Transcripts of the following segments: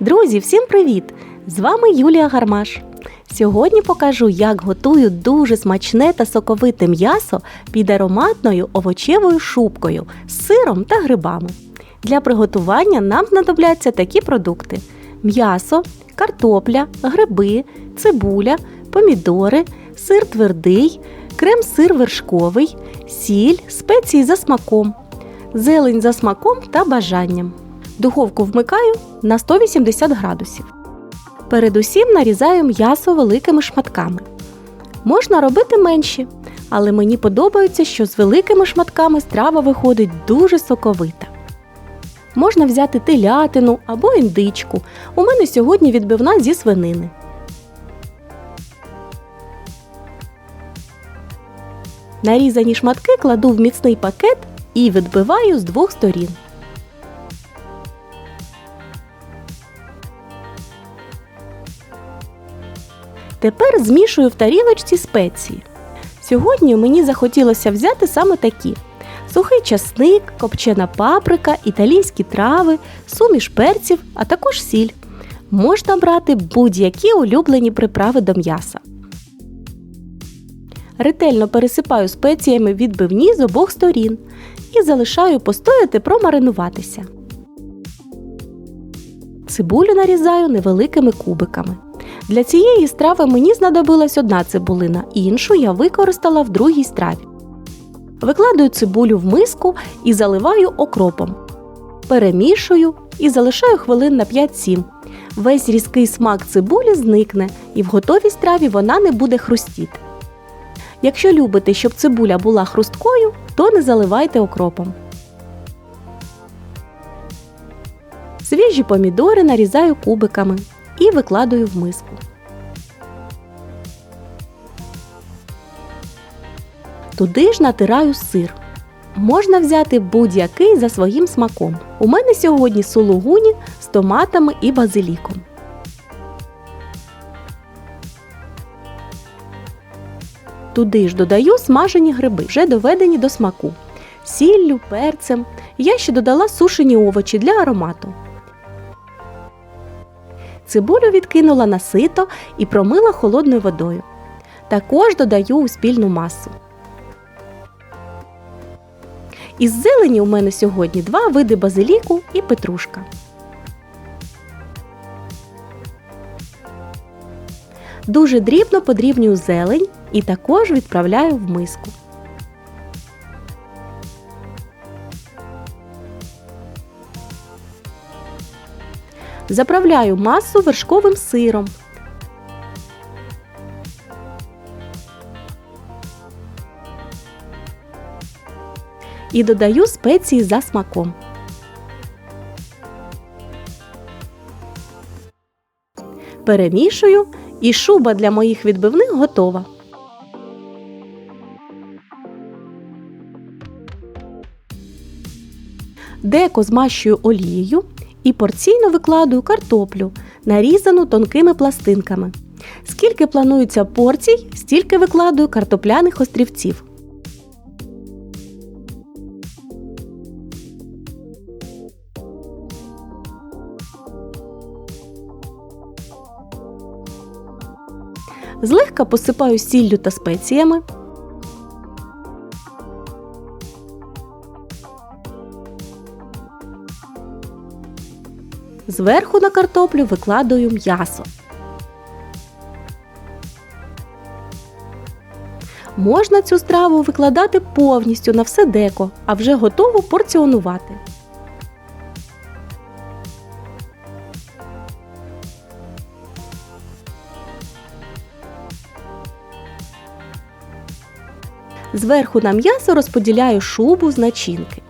Друзі, всім привіт! З вами Юлія Гармаш. Сьогодні покажу, як готую дуже смачне та соковите м'ясо під ароматною овочевою шубкою з сиром та грибами. Для приготування нам знадобляться такі продукти: м'ясо, картопля, гриби, цибуля, помідори, сир твердий, крем-сир вершковий, сіль, спеції за смаком, зелень за смаком та бажанням. Духовку вмикаю на 180 градусів. Передусім нарізаю м'ясо великими шматками. Можна робити менші, але мені подобається, що з великими шматками страва виходить дуже соковита. Можна взяти телятину або індичку. У мене сьогодні відбивна зі свинини. Нарізані шматки кладу в міцний пакет і відбиваю з двох сторін. Тепер змішую в тарілочці спеції. Сьогодні мені захотілося взяти саме такі: сухий часник, копчена паприка, італійські трави, суміш перців, а також сіль. Можна брати будь-які улюблені приправи до м'яса. Ретельно пересипаю спеціями відбивні з обох сторін і залишаю постояти промаринуватися. Цибулю нарізаю невеликими кубиками. Для цієї страви мені знадобилась одна цибулина, іншу я використала в другій страві. Викладаю цибулю в миску і заливаю окропом. Перемішую і залишаю хвилин на 5-7. Весь різкий смак цибулі зникне і в готовій страві вона не буде хрустіти. Якщо любите, щоб цибуля була хрусткою, то не заливайте окропом. Свіжі помідори нарізаю кубиками і викладаю в миску. Туди ж натираю сир. Можна взяти будь-який за своїм смаком. У мене сьогодні сулугуні з томатами і базиліком. Туди ж додаю смажені гриби, вже доведені до смаку. Сіллю, перцем. Я ще додала сушені овочі для аромату. Цибулю відкинула на сито і промила холодною водою. Також додаю у спільну масу. Із зелені у мене сьогодні два види базиліку і петрушка. Дуже дрібно подрібнюю зелень і також відправляю в миску. Заправляю масу вершковим сиром. І додаю спеції за смаком. Перемішую і шуба для моїх відбивних готова. Деко змащую олією і порційно викладую картоплю, нарізану тонкими пластинками. Скільки планується порцій, стільки викладую картопляних острівців. Злегка посипаю сіллю та спеціями. Зверху на картоплю викладаю м'ясо. Можна цю страву викладати повністю на все деко, а вже готово порціонувати. Зверху на м'ясо розподіляю шубу з начинки.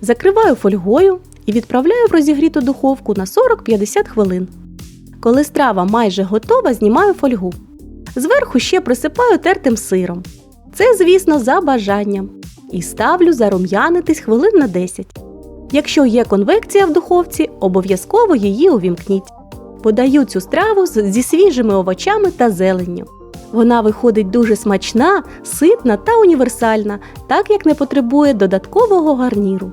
Закриваю фольгою і відправляю в розігріту духовку на 40-50 хвилин. Коли страва майже готова, знімаю фольгу. Зверху ще присипаю тертим сиром. Це, звісно, за бажанням. І ставлю зарум'янитись хвилин на 10. Якщо є конвекція в духовці, обов'язково її увімкніть. Подаю цю страву зі свіжими овочами та зеленню. Вона виходить дуже смачна, ситна та універсальна, так як не потребує додаткового гарніру.